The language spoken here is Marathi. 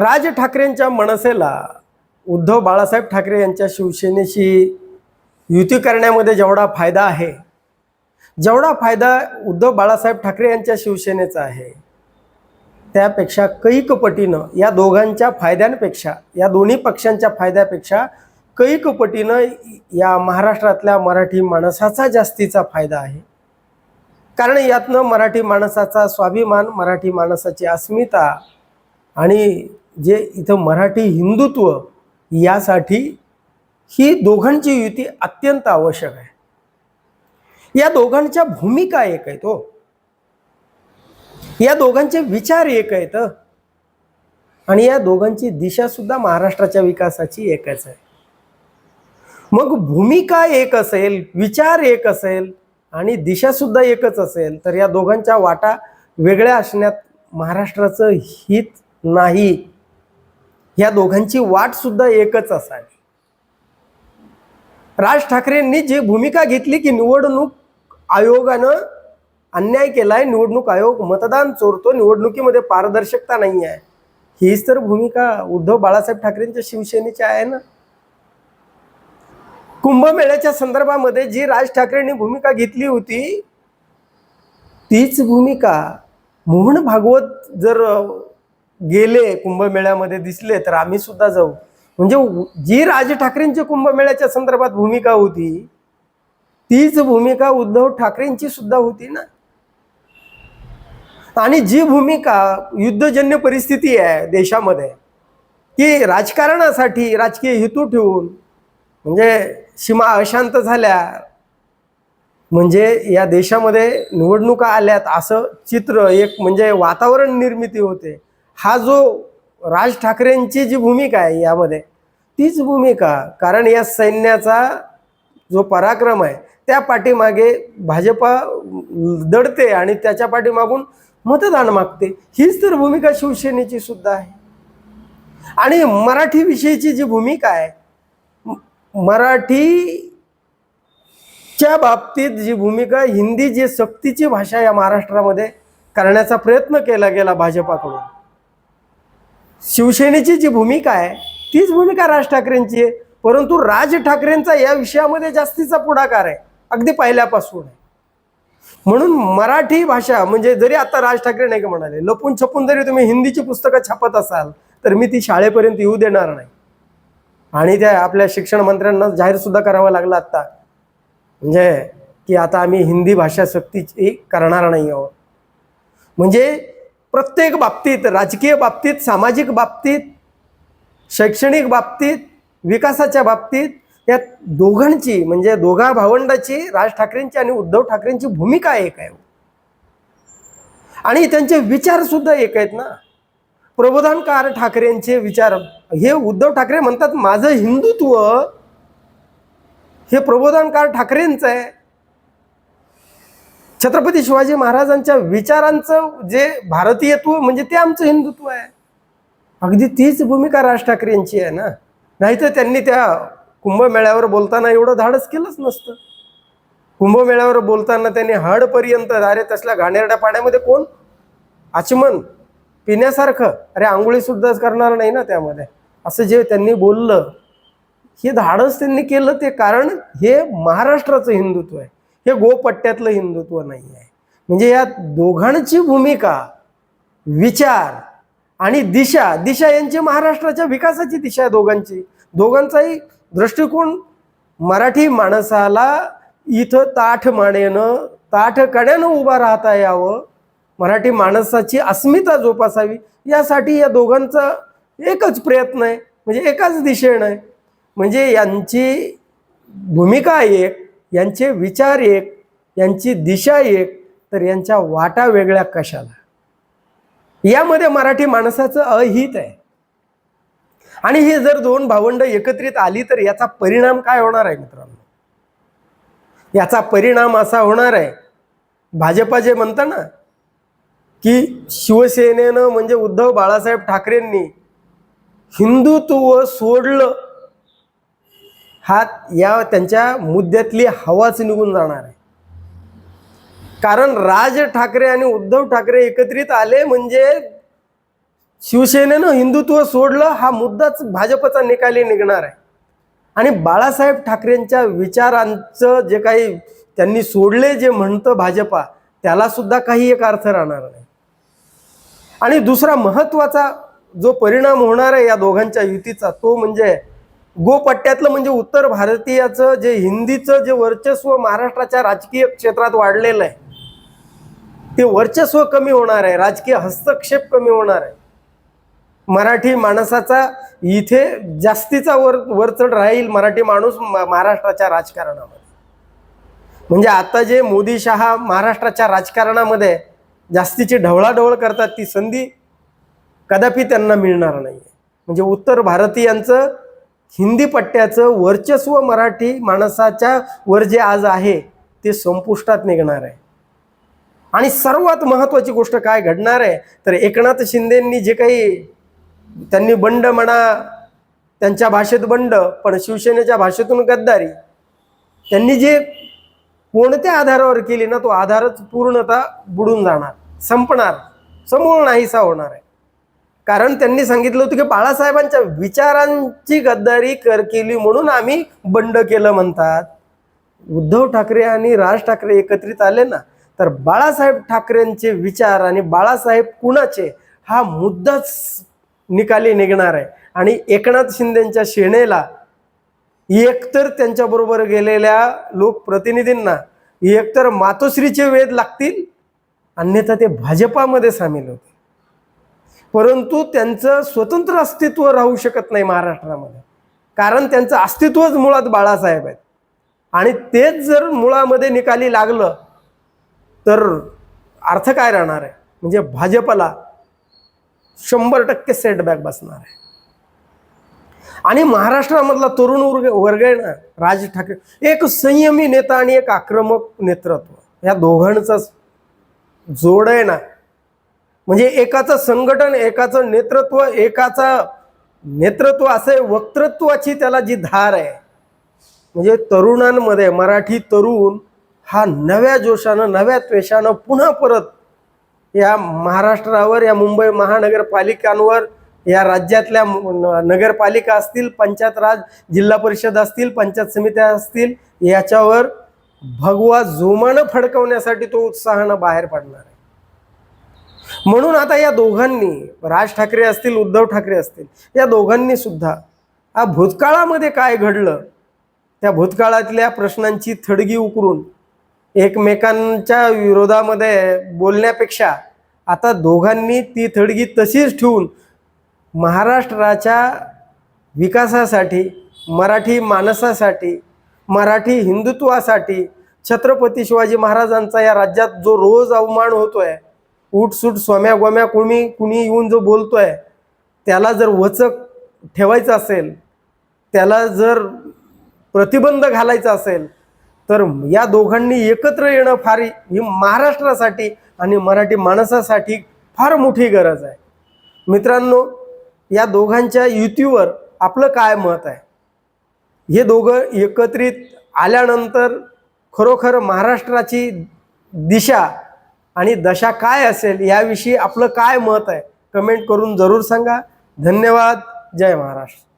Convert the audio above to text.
राज ठाकरेंच्या मनसेला उद्धव बाळासाहेब ठाकरे यांच्या शिवसेनेशी युती करण्यामध्ये जेवढा फायदा आहे जेवढा फायदा उद्धव बाळासाहेब ठाकरे यांच्या शिवसेनेचा आहे त्यापेक्षा कैक पटीनं या दोघांच्या फायद्यांपेक्षा या दोन्ही पक्षांच्या फायद्यापेक्षा कैक पटीनं या महाराष्ट्रातल्या मराठी माणसाचा जास्तीचा फायदा आहे. कारण यातनं मराठी माणसाचा स्वाभिमान मराठी माणसाची अस्मिता आणि जे इथं मराठी हिंदुत्व यासाठी ही दोघांची युती अत्यंत आवश्यक आहे. या दोघांच्या भूमिका एक आहेत हो. या दोघांचे विचार एक आहेत. आणि या दोघांची दिशा सुद्धा महाराष्ट्राच्या विकासाची एकच आहे. मग भूमिका एक असेल विचार एक असेल आणि दिशा सुद्धा एकच असेल तर या दोघांच्या वाटा वेगळ्या असण्यात महाराष्ट्राचं हित नाही. या दोघांची वाट सुद्धा एकच असावी. राज ठाकरेंनी जी भूमिका घेतली की निवडणूक आयोगानं अन्याय केलाय निवडणूक आयोग मतदान चोरतो निवडणुकीमध्ये पारदर्शकता नाही आहे. हीच तर भूमिका उद्धव बाळासाहेब ठाकरेंच्या शिवसेनेची आहे ना? कुंभमेळ्याच्या संदर्भामध्ये जी राज ठाकरेंनी भूमिका घेतली होती तीच भूमिका मोहन भागवत जर गेले कुंभमेळ्यामध्ये दिसले तर आम्ही सुद्धा जाऊ. म्हणजे जी राज ठाकरेंची कुंभमेळ्याच्या संदर्भात भूमिका होती तीच भूमिका उद्धव ठाकरेंची सुद्धा होती ना. आणि जी भूमिका युद्धजन्य परिस्थिती आहे देशामध्ये की राजकारणासाठी राजकीय हेतू ठेवून म्हणजे सीमा अशांत झाल्या म्हणजे या देशामध्ये निवडणुका आल्यात असं चित्र एक म्हणजे वातावरण निर्मिती होते. हा जो राज ठाकरेंची जी भूमिका आहे यामध्ये तीच भूमिका कारण या सैन्याचा जो पराक्रम आहे त्या पाठीमागे भाजपा दडते आणि त्याच्या पाठीमागून मतदान मागते. हीच तर भूमिका शिवसेनेची सुद्धा आहे. आणि मराठी विषयीची जी भूमिका आहे मराठीच्या बाबतीत जी भूमिका हिंदी जी सक्तीची भाषा या महाराष्ट्रामध्ये करण्याचा प्रयत्न केला गेला भाजपाकडून. शिवसेनेची जी भूमिका आहे तीच भूमिका राज ठाकरेंची आहे. परंतु राज ठाकरेंचा या विषयामध्ये जास्तीचा पुढाकार आहे. अगदी पहिल्यापासून आहे. म्हणून मराठी भाषा म्हणजे जरी आता राज ठाकरे नाही का म्हणाले लपून छपून जरी तुम्ही हिंदीची पुस्तकं छापत असाल तर मी ती शाळेपर्यंत येऊ देणार नाही. आणि त्या आपल्या शिक्षण मंत्र्यांना जाहीर सुद्धा करावं लागलं आता. म्हणजे की आता आम्ही हिंदी भाषा सक्तीची करणार नाही आहोत. म्हणजे प्रत्येक बाबतीत राजकीय बाबतीत सामाजिक बाबतीत शैक्षणिक बाबतीत विकासाच्या बाबतीत या दोघांची म्हणजे दोघा भावंडाची राज ठाकरेंची आणि उद्धव ठाकरेंची भूमिका एक आहे हो. आणि त्यांचे विचार सुद्धा एक आहेत ना. प्रबोधनकार ठाकरेंचे विचार हे उद्धव ठाकरे म्हणतात माझं हिंदुत्व हे प्रबोधनकार ठाकरेंचं आहे. छत्रपती शिवाजी महाराजांच्या विचारांचं जे भारतीयत्व म्हणजे ते आमचं हिंदुत्व आहे. अगदी तीच भूमिका राज ठाकरे यांची आहे ना. नाहीतर त्यांनी त्या कुंभमेळ्यावर बोलताना एवढं धाडस केलंच नसतं. कुंभमेळ्यावर बोलताना त्यांनी हडपर्यंत अरे तसल्या घाणेरड्या पाण्यामध्ये कोण? आचमन पिण्यासारखं. अरे आंघोळीसुद्धाच करणार नाही ना त्यामध्ये. असं जे त्यांनी बोललं हे धाडस त्यांनी केलं ते कारण हे महाराष्ट्राचं हिंदुत्व आहे. हे गोपट्ट्यातलं हिंदुत्व नाही आहे म्हणजे या दोघांची भूमिका विचार आणि दिशा दिशा यांची महाराष्ट्राच्या विकासाची दिशा आहे दोघांची. दोघांचाही दृष्टिकोन मराठी माणसाला इथं ताठ मानेनं ताठ कण्यानं उभा राहता यावं मराठी माणसाची अस्मिता जोपासावी यासाठी या दोघांचा एकच प्रयत्न आहे. म्हणजे एकाच दिशेनं आहे. म्हणजे यांची भूमिका एक यांचे विचार एक यांची दिशा एक तर यांच्या वाटा वेगळ्या कशाला? यामध्ये मराठी माणसाचं अहित आहे. आणि हे जर दोन भावंड एकत्रित आली तर याचा परिणाम काय होणार आहे मित्रांनो? याचा परिणाम असा होणार आहे. भाजपा जे म्हणतं ना की शिवसेनेनं म्हणजे उद्धव बाळासाहेब ठाकरेंनी हिंदुत्व सोडलं हा या त्यांच्या मुद्द्यातली हवाच निघून जाणार आहे. कारण राज ठाकरे आणि उद्धव ठाकरे एकत्रित आले म्हणजे शिवसेनेनं हिंदुत्व सोडलं हा मुद्दाच भाजपचा निकाली निघणार आहे. आणि बाळासाहेब ठाकरेंच्या विचारांचं जे काही त्यांनी सोडले जे म्हणतं भाजपा त्याला सुद्धा काही एक अर्थ राहणार नाही. आणि दुसरा महत्त्वाचा जो परिणाम होणार आहे या दोघांच्या युतीचा तो म्हणजे गोपट्ट्यातलं म्हणजे उत्तर भारतीयाचं जे हिंदीचं जे वर्चस्व महाराष्ट्राच्या राजकीय क्षेत्रात वाढलेलं आहे ते वर्चस्व कमी होणार आहे राजकीय हस्तक्षेप कमी होणार आहे. मराठी माणसाचा इथे जास्तीचा वर वरचढ राहील मराठी माणूस महाराष्ट्राच्या राजकारणामध्ये. म्हणजे आता जे मोदी शहा महाराष्ट्राच्या राजकारणामध्ये जास्तीची ढवळाढवळ करतात ती संधी कदापि त्यांना मिळणार नाही म्हणजे उत्तर भारतीयांचं हिंदी पट्ट्याचं वर्चस्व मराठी माणसाच्या वर जे आज आहे ते संपुष्टात निघणार आहे. आणि सर्वात महत्त्वाची गोष्ट काय घडणार आहे तर एकनाथ शिंदेंनी जे काही त्यांनी बंड म्हणा त्यांच्या भाषेत बंड पण शिवसेनेच्या भाषेतून गद्दारी त्यांनी जे कोणत्या आधारावर केली ना तो आधारच पूर्णतः बुडून जाणार संपणार समूळ नाहीसा होणार आहे. कारण त्यांनी सांगितलं होतं की बाळासाहेबांच्या विचारांची गद्दारी कर केली म्हणून आम्ही बंड केलं म्हणतात. उद्धव ठाकरे आणि राज ठाकरे एकत्रित आले ना तर बाळासाहेब ठाकरेंचे विचार आणि बाळासाहेब कुणाचे हा मुद्दाच निकाली निघणार आहे. आणि एकनाथ शिंदेच्या शेणेला एकतर त्यांच्याबरोबर गेलेल्या लोकप्रतिनिधींना एकतर मातोश्रीचे वेध लागतील अन्यथा ते भाजपामध्ये सामील होते परंतु त्यांचं स्वतंत्र अस्तित्व राहू शकत नाही महाराष्ट्रामध्ये. कारण त्यांचं अस्तित्वच मुळात बाळासाहेब आहेत. आणि तेच जर मुळामध्ये निकाली लागलं तर अर्थ काय राहणार आहे? म्हणजे भाजपला शंभर टक्के सेटबॅक बसणार आहे. आणि महाराष्ट्रामधला तरुण वर्ग वर्ग आहे ना राज ठाकरे एक संयमी नेता आणि एक आक्रमक नेतृत्व. या दोघांचा जोड आहे ना म्हणजे एकाचं संघटन एकाचं नेतृत्व एकाचा नेतृत्व असं वक्तृत्वाची त्याला जी धार आहे. म्हणजे तरुणांमध्ये मराठी तरुण हा नव्या जोशानं नव्या त्वेषानं पुन्हा परत या महाराष्ट्रावर या मुंबई महानगरपालिकांवर या राज्यातल्या न- नगरपालिका असतील पंचायत राज जिल्हा परिषद असतील पंचायत समित्या असतील याच्यावर भगवा जोमानं फडकवण्यासाठी तो उत्साहानं बाहेर पडणार आहे. म्हणून आता या दोघांनी राज ठाकरे असतील उद्धव ठाकरे असतील या दोघांनी सुद्धा हा भूतकाळामध्ये काय घडलं त्या भूतकाळातल्या प्रश्नांची थडगी उकरून एकमेकांच्या विरोधामध्ये बोलण्यापेक्षा आता दोघांनी ती थडगी तशीच ठेवून महाराष्ट्राच्या विकासासाठी मराठी माणसासाठी मराठी हिंदुत्वासाठी छत्रपती शिवाजी महाराजांचा या राज्यात जो रोज अवमान होतोय उठसूट सोम्या गोम्या कोणी कुणी येऊन जो बोलतोय त्याला जर वचक ठेवायचं असेल त्याला जर प्रतिबंध घालायचा असेल तर या दोघांनी एकत्र येणं फार ही महाराष्ट्रासाठी आणि मराठी माणसासाठी फार मोठी गरज आहे. मित्रांनो या दोघांच्या युतीवर आपलं काय मत आहे? हे दोघं एकत्रित आल्यानंतर खरोखर महाराष्ट्राची दिशा आणि दशा काय असेल याविषयी आपलं काय मत आहे कमेंट करून जरूर सांगा. धन्यवाद. जय महाराष्ट्र.